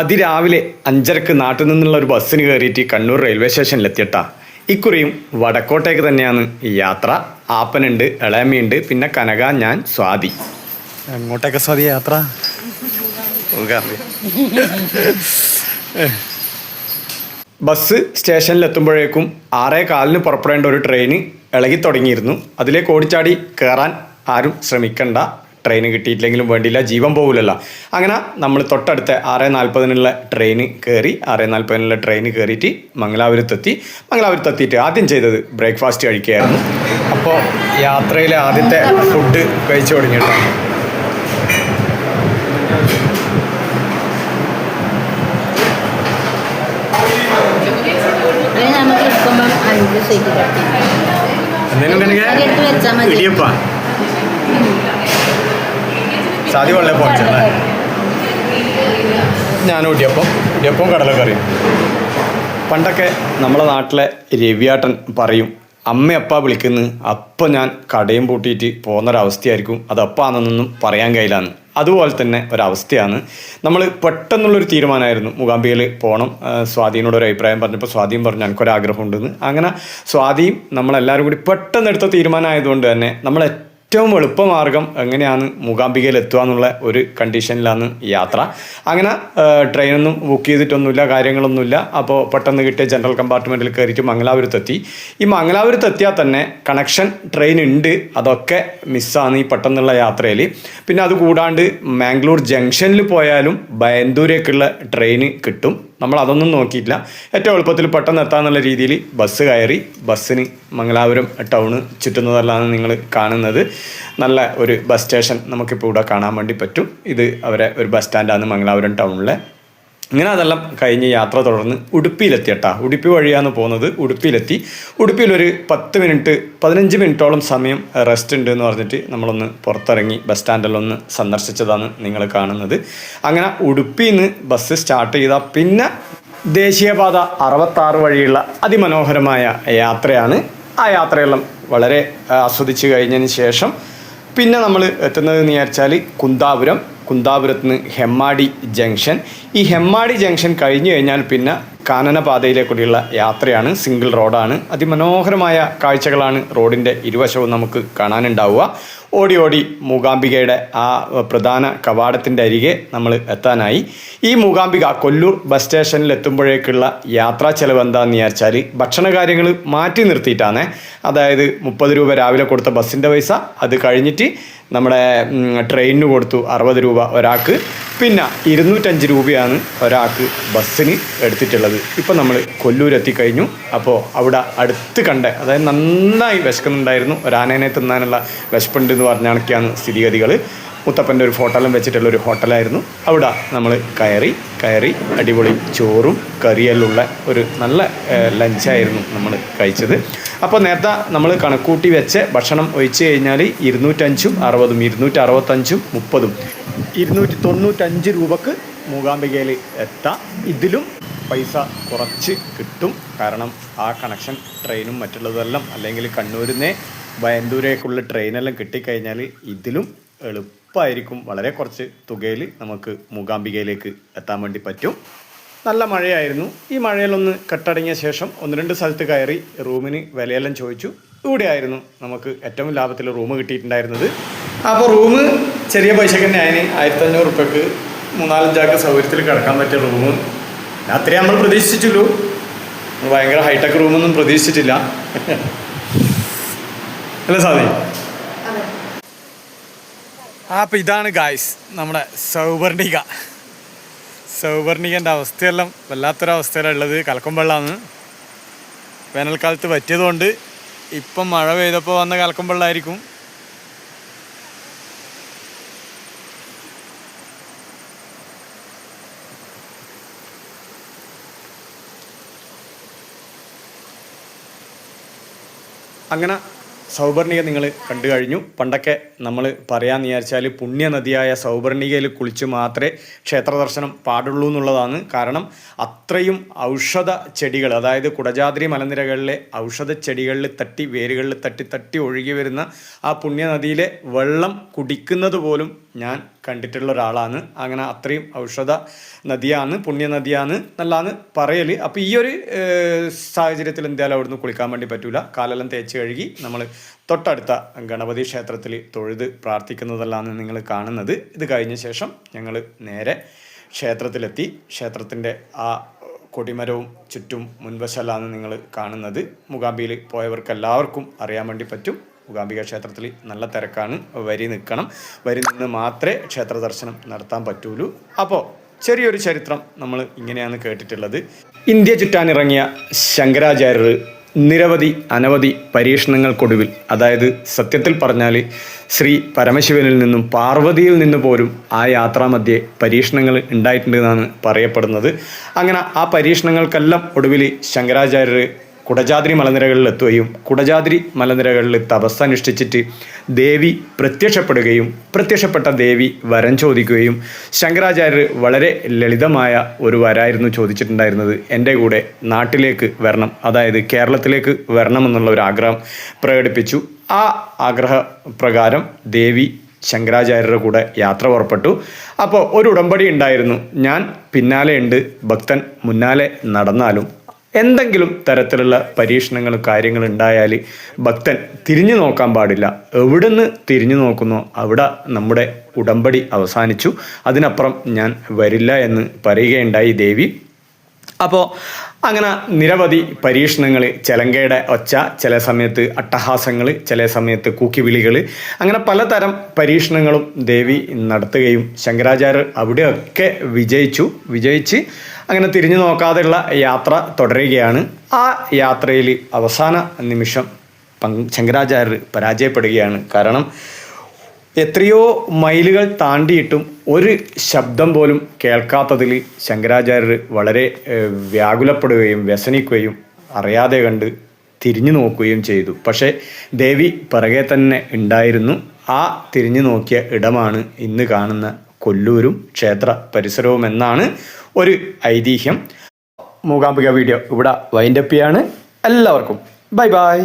അതിരാവിലെ അഞ്ചരക്ക് നാട്ടിൽ നിന്നുള്ള ഒരു ബസ്സിന് കയറിയിട്ട് കണ്ണൂർ റെയിൽവേ സ്റ്റേഷനിലെത്തിയിട്ടാ. ഇക്കുറിയും വടക്കോട്ടേക്ക് തന്നെയാണ് ഈ യാത്ര. ആപ്പനുണ്ട് ഇളയമ്മയുണ്ട് പിന്നെ കനക ഞാൻ സ്വാതി. എങ്ങോട്ടേക്ക് സ്വാതി യാത്ര? ബസ് സ്റ്റേഷനിലെത്തുമ്പോഴേക്കും ആറേ കാലിന് പുറപ്പെടേണ്ട ഒരു ട്രെയിന് ഇളകി തുടങ്ങിയിരുന്നു. അതിലേക്ക് ഓടിച്ചാടി കയറാൻ ആരും ശ്രമിക്കണ്ട. ട്രെയിൻ കിട്ടിയിട്ടില്ലെങ്കിലും വേണ്ടിയില്ല ജീവൻ പോകില്ലല്ലോ അങ്ങനെ നമ്മൾ തൊട്ടടുത്ത ആറ് നാൽപ്പതിനുള്ള ട്രെയിൻ കയറി ആറ് നാൽപ്പതിനുള്ള ട്രെയിൻ കയറിയിട്ട് മംഗലാപുരത്തെത്തി. മംഗലാപുരത്തെത്തിയിട്ട് ആദ്യം ചെയ്തത് ബ്രേക്ക്ഫാസ്റ്റ് കഴിക്കുകയായിരുന്നു. അപ്പോൾ യാത്രയിലെ ആദ്യത്തെ ഫുഡ് കഴിച്ചു തുടങ്ങിയിട്ടാണ് ഇത് നമുക്ക് എടുക്കുമ്പം അഞ്ച് സീറ്റ് കിട്ടും എന്തെങ്കിലും അത് എടുത്ത് വെച്ചാൽ മതി. ഇടിയപ്പ സാധ്യ വെള്ളം പോച്ചല്ലേ ഞാനും ഇടിയപ്പം ഇടിയപ്പം കടലക്കറിയും പണ്ടൊക്കെ നമ്മളെ നാട്ടിലെ രവിയാട്ടൻ പറയും അമ്മ അമ്മയപ്പ വിളിക്കുന്നു? അപ്പം ഞാൻ കടയും പൂട്ടിയിട്ട് പോകുന്നൊരവസ്ഥയായിരിക്കും. അത് അപ്പാണെന്നൊന്നും പറയാൻ കഴിയില്ലാന്ന്. അതുപോലെ തന്നെ ഒരവസ്ഥയാണ്. നമ്മൾ പെട്ടെന്നുള്ളൊരു തീരുമാനമായിരുന്നു മൂകാംബികയിൽ പോകണം സ്വാധീനോട് ഒരു അഭിപ്രായം പറഞ്ഞപ്പോൾ സ്വാധീനം പറഞ്ഞു എനിക്കൊരാഗ്രഹമുണ്ടെന്ന്. അങ്ങനെ സ്വാധീനം നമ്മളെല്ലാവരും കൂടി പെട്ടെന്നെടുത്ത തീരുമാനമായതുകൊണ്ട് തന്നെ നമ്മൾ ഏറ്റവും എളുപ്പമാർഗം എങ്ങനെയാണ് മൂകാംബികയിൽ എത്തുക എന്നുള്ള ഒരു കണ്ടീഷനിലാണ് യാത്ര. അങ്ങനെ ട്രെയിനൊന്നും ബുക്ക് ചെയ്തിട്ടൊന്നുമില്ല കാര്യങ്ങളൊന്നുമില്ല. അപ്പോൾ പെട്ടെന്ന് കിട്ടിയ ജനറൽ കമ്പാർട്ട്മെന്റിൽ കയറിയിട്ട് മംഗലാപുരത്തെത്തി. ഈ മംഗലാപുരത്തെത്തിയാൽ തന്നെ കണക്ഷൻ ട്രെയിൻ ഉണ്ട് അതൊക്കെ മിസ്സാണ് ഈ പെട്ടെന്നുള്ള യാത്രയിൽ പിന്നെ അത് കൂടാണ്ട് മാംഗ്ലൂർ ജംഗ്ഷനിൽ പോയാലും ബയന്തൂരേക്കുള്ള ട്രെയിൻ കിട്ടും. നമ്മൾ അതൊന്നും നോക്കിയിട്ടില്ല. ഏറ്റവും എളുപ്പത്തിൽ പെട്ടെന്ന് എത്താമെന്നുള്ള രീതിയിൽ ബസ് കയറി ബസ്സിന് മംഗലാപുരം ടൗണ് ചുറ്റുന്നതല്ലാണ് നിങ്ങൾ കാണുന്നത്. നല്ല ഒരു ബസ് സ്റ്റേഷൻ നമുക്കിപ്പോൾ ഇവിടെ കാണാൻ വേണ്ടി പറ്റും. ഇത് അവരെ ഒരു ബസ് സ്റ്റാൻഡാണ് മംഗലാപുരം ടൗണിലെ ഇങ്ങനെ അതെല്ലാം കഴിഞ്ഞ് യാത്ര തുടർന്ന് ഉടുപ്പിയിലെത്തി കേട്ടാ ഉടുപ്പി വഴിയാണ് പോകുന്നത്. ഉടുപ്പിയിലെത്തി. ഉടുപ്പിയിൽ ഒരു പത്ത് മിനിറ്റ് പതിനഞ്ച് മിനിറ്റോളം സമയം റെസ്റ്റ് ഉണ്ട് എന്ന് പറഞ്ഞിട്ട് നമ്മളൊന്ന് പുറത്തിറങ്ങി ബസ് സ്റ്റാൻഡിലൊന്ന് സന്ദർശിച്ചതാണ് നിങ്ങൾ കാണുന്നത്. അങ്ങനെ ഉടുപ്പിയിൽ നിന്ന് ബസ് സ്റ്റാർട്ട് ചെയ്ത പിന്നെ ദേശീയപാത അറുപത്താറ് വഴിയുള്ള അതിമനോഹരമായ യാത്രയാണ്. ആ യാത്രയെല്ലാം വളരെ ആസ്വദിച്ച് കഴിഞ്ഞതിന് ശേഷം പിന്നെ നമ്മൾ എത്തുന്നത് എന്ന് വിചാരിച്ചാൽ കുന്താപുരം. കുന്താപുരത്ത് നിന്ന് ഹെമ്മാടി ജംഗ്ഷൻ. ഈ ഹെമ്മാടി ജംഗ്ഷൻ കഴിഞ്ഞു കഴിഞ്ഞാൽ പിന്നെ കാനനപാതയിലേക്കൂടിയുള്ള യാത്രയാണ് സിംഗിൾ റോഡാണ്. അതിമനോഹരമായ കാഴ്ചകളാണ് റോഡിന്റെ ഇരുവശവും നമുക്ക് കാണാനുണ്ടാവുക. ഓടി ഓടി മൂകാംബികയുടെ ആ പ്രധാന കവാടത്തിന്റെ അരികെ നമ്മൾ എത്താനായി. ഈ മൂകാംബിക കൊല്ലൂർ ബസ് സ്റ്റേഷനിൽ എത്തുമ്പോഴേക്കുള്ള യാത്രാ ചെലവ് എന്താണെന്ന് വിചാരിച്ചാൽ ഭക്ഷണ കാര്യങ്ങൾ മാറ്റി നിർത്തിയിട്ടാണ്. അതായത് മുപ്പത് രൂപ രാവിലെ കൊടുത്ത ബസ്സിന്റെ പൈസ അത് കഴിഞ്ഞിട്ട് നമ്മുടെ ട്രെയിനിന് കൊടുത്തു അറുപത് രൂപ ഒരാൾക്ക്. പിന്നെ ഇരുന്നൂറ്റഞ്ച് രൂപയാണ് ഒരാൾക്ക് ബസ്സിന് എടുത്തിട്ടുള്ളത്. ഇപ്പം നമ്മൾ കൊല്ലൂർ എത്തിക്കഴിഞ്ഞു അപ്പോൾ അവിടെ അടുത്ത് കണ്ട അതായത് നന്നായി വിശക്കുന്നുണ്ടായിരുന്നു. ഒരാനേനെ തിന്നാനുള്ള വിശപ്പുണ്ട് എന്ന് പറഞ്ഞാണൊക്കെയാണ് സ്ഥിതിഗതികൾ മുത്തപ്പന്റെ ഒരു ഫോട്ടോലും വെച്ചിട്ടുള്ള ഒരു ഹോട്ടലായിരുന്നു അവിടെ നമ്മൾ കയറി കയറി അടിപൊളി ചോറും കറിയെല്ലുള്ള ഒരു നല്ല ലഞ്ചായിരുന്നു നമ്മൾ കഴിച്ചത്. അപ്പോൾ നേരത്തെ നമ്മൾ കണക്കൂട്ടി വെച്ച് ഭക്ഷണം ഒഴിച്ച് കഴിഞ്ഞാൽ ഇരുന്നൂറ്റഞ്ചും അറുപതും ഇരുന്നൂറ്റി അറുപത്തഞ്ചും മുപ്പതും. ഇരുന്നൂറ്റി തൊണ്ണൂറ്റഞ്ച് രൂപക്ക് മൂകാംബികയിൽ എത്താം. ഇതിലും പൈസ കുറച്ച് കിട്ടും. കാരണം ആ കണക്ഷൻ ട്രെയിനും മറ്റുള്ളതെല്ലാം അല്ലെങ്കിൽ കണ്ണൂരിൽ നിന്ന് ബയന്തൂരേക്കുള്ള ട്രെയിനെല്ലാം കിട്ടിക്കഴിഞ്ഞാൽ ഇതിലും എളുപ്പമായിരിക്കും വളരെ കുറച്ച് തുകയിൽ നമുക്ക് മൂകാംബികയിലേക്ക് എത്താൻ വേണ്ടി പറ്റും. നല്ല മഴയായിരുന്നു. ഈ മഴയിലൊന്ന് കെട്ടടങ്ങിയ ശേഷം ഒന്ന് രണ്ട് സ്ഥലത്ത് കയറി റൂമിന് വിലയെല്ലാം ചോദിച്ചു. ഇവിടെയായിരുന്നു നമുക്ക് ഏറ്റവും ലാഭത്തിൽ റൂം കിട്ടിയിട്ടുണ്ടായിരുന്നത്. അപ്പോൾ റൂം ചെറിയ പൈസക്ക് തന്നെ അതിന് ആയിരത്തി അഞ്ഞൂറ് റുപ്യക്ക് മൂന്നാലഞ്ചാൾക്ക് സൗകര്യത്തിൽ കിടക്കാൻ പറ്റിയ റൂം. രാത്രി നമ്മൾ പ്രതീക്ഷിച്ചിട്ടുള്ളൂ. ഭയങ്കര ഹൈടെക് റൂമൊന്നും പ്രതീക്ഷിച്ചിട്ടില്ല. അല്ലേ സാധേ അപ്പം ഇതാണ് ഗായ്സ് നമ്മുടെ സൗവർണിക. സൗവർണികന്റെ അവസ്ഥയെല്ലാം വല്ലാത്തൊരവസ്ഥയിലുള്ളത് കലക്കം വെള്ളമാണ് വേനൽക്കാലത്ത് പറ്റിയതുകൊണ്ട് ഇപ്പം മഴ പെയ്തപ്പോൾ വന്ന കലക്കം വെള്ളമായിരിക്കും അങ്ങനെ സൗവർണിക നിങ്ങൾ കണ്ടു കഴിഞ്ഞു. പണ്ടൊക്കെ നമ്മൾ പറയാമെന്ന് വിചാരിച്ചാൽ പുണ്യനദിയായ സൗപർണികയിൽ കുളിച്ച് മാത്രമേ ക്ഷേത്ര ദർശനം പാടുള്ളൂ എന്നുള്ളതാണ്. കാരണം അത്രയും ഔഷധ ചെടികൾ അതായത് കുടജാദ്രി മലനിരകളിലെ ഔഷധ ചെടികളിൽ തട്ടി വേരുകളിൽ തട്ടി തട്ടി ഒഴുകി വരുന്ന ആ പുണ്യനദിയിലെ വെള്ളം കുടിക്കുന്നത് പോലും ഞാൻ കണ്ടിട്ടുള്ള ഒരാളാണ്. അങ്ങനെ അത്രയും ഔഷധ നദിയാണ് പുണ്യ നദിയാണ് നല്ലതാണ് പറയൽ അപ്പോൾ ഈ ഒരു സാഹചര്യത്തിൽ എന്തായാലും അവിടുന്ന് കുളിക്കാൻ വേണ്ടി പറ്റൂല? കാലെല്ലാം തേച്ച് കഴുകി നമ്മൾ തൊട്ടടുത്ത ഗണപതി ക്ഷേത്രത്തിൽ തൊഴുത് പ്രാർത്ഥിക്കുന്നതല്ലാന്ന് നിങ്ങൾ കാണുന്നത്. ഇത് കഴിഞ്ഞ ശേഷം ഞങ്ങൾ നേരെ ക്ഷേത്രത്തിലെത്തി. ക്ഷേത്രത്തിന്റെ ആ കൊടിമരവും ചുറ്റും മുൻവശലാണ് നിങ്ങൾ കാണുന്നത്. മുഖാമ്പിയിൽ പോയവർക്ക് എല്ലാവർക്കും അറിയാൻ വേണ്ടി പറ്റും. മൂകാംബിക ക്ഷേത്രത്തിൽ നല്ല തിരക്കാണ്. വരി നിൽക്കണം. വരി നിന്ന് മാത്രമേ ക്ഷേത്ര ദർശനം നടത്താൻ പറ്റുള്ളൂ. അപ്പോൾ ചെറിയൊരു ചരിത്രം നമ്മൾ ഇങ്ങനെയാണ് കേട്ടിട്ടുള്ളത്. ഇന്ത്യ ചുറ്റാനിറങ്ങിയ ശങ്കരാചാര്യർ നിരവധി അനവധി പരീക്ഷണങ്ങൾക്കൊടുവിൽ അതായത് സത്യത്തിൽ പറഞ്ഞാൽ ശ്രീ പരമശിവനിൽ നിന്നും പാർവതിയിൽ നിന്ന് പോലും ആ യാത്രാമധ്യേ പരീക്ഷണങ്ങൾ ഉണ്ടായിട്ടുണ്ടെന്നാണ് പറയപ്പെടുന്നത്. അങ്ങനെ ആ പരീക്ഷണങ്ങൾക്കെല്ലാം ഒടുവിൽ ശങ്കരാചാര്യർ കുടജാദ്രി മലനിരകളിൽ എത്തുകയും കുടജാദ്രി മലനിരകളിൽ തപസ്സനുഷ്ഠിച്ചിട്ട് ദേവി പ്രത്യക്ഷപ്പെടുകയും പ്രത്യക്ഷപ്പെട്ട ദേവി വരം ചോദിക്കുകയും ശങ്കരാചാര്യർ വളരെ ലളിതമായ ഒരു വരായിരുന്നു ചോദിച്ചിട്ടുണ്ടായിരുന്നത്. എന്റെ കൂടെ നാട്ടിലേക്ക് വരണം അതായത് കേരളത്തിലേക്ക് വരണം എന്നുള്ള ഒരു ആഗ്രഹം പ്രകടിപ്പിച്ചു. ആ ആഗ്രഹ പ്രകാരം ദേവി ശങ്കരാചാര്യരുടെ കൂടെ യാത്ര പുറപ്പെട്ടു. അപ്പോൾ ഒരു ഉടമ്പടി ഉണ്ടായിരുന്നു. ഞാൻ പിന്നാലെ ഉണ്ട് ഭക്തൻ മുന്നാലെ നടന്നാലും എന്തെങ്കിലും തരത്തിലുള്ള പരീക്ഷണങ്ങളും കാര്യങ്ങളും ഉണ്ടായാൽ ഭക്തൻ തിരിഞ്ഞു നോക്കാൻ പാടില്ല. എവിടുന്ന് തിരിഞ്ഞു നോക്കുന്നു? അവിടെ നമ്മുടെ ഉടമ്പടി അവസാനിച്ചു. അതിനപ്പുറം ഞാൻ വരില്ല എന്ന് പറയുകയുണ്ടായി ദേവി. അപ്പോൾ അങ്ങനെ നിരവധി പരീക്ഷണങ്ങൾ ചിലങ്കയുടെ ഒച്ച ചില സമയത്ത് അട്ടഹാസങ്ങൾ ചില സമയത്ത് കൂക്കിവിളികൾ അങ്ങനെ പലതരം പരീക്ഷണങ്ങളും ദേവി നടത്തുകയും ശങ്കരാചാര്യർ അവിടെയൊക്കെ വിജയിച്ചു. വിജയിച്ച് അങ്ങനെ തിരിഞ്ഞു നോക്കാതെയുള്ള യാത്ര തുടരുകയാണ്. ആ യാത്രയിൽ അവസാന നിമിഷം ശങ്കരാചാര്യർ പരാജയപ്പെടുകയാണ്. കാരണം എത്രയോ മൈലുകൾ താണ്ടിയിട്ടും ഒരു ശബ്ദം പോലും കേൾക്കാത്തതിൽ ശങ്കരാചാര്യർ വളരെ വ്യാകുലപ്പെടുകയും വ്യസനിക്കുകയും അറിയാതെ കണ്ട് തിരിഞ്ഞു നോക്കുകയും ചെയ്തു. പക്ഷേ ദേവി പിറകെ തന്നെ ഉണ്ടായിരുന്നു. ആ തിരിഞ്ഞു നോക്കിയ ഇടമാണ് ഇന്ന് കാണുന്ന കൊല്ലൂരും ക്ഷേത്ര പരിസരവും എന്നാണ് ഒരു ഐതിഹ്യം. മൂകാംബിക വീഡിയോ ഇവിടെ വൈൻഡപ്പിയാണ് എല്ലാവർക്കും ബൈ ബൈ.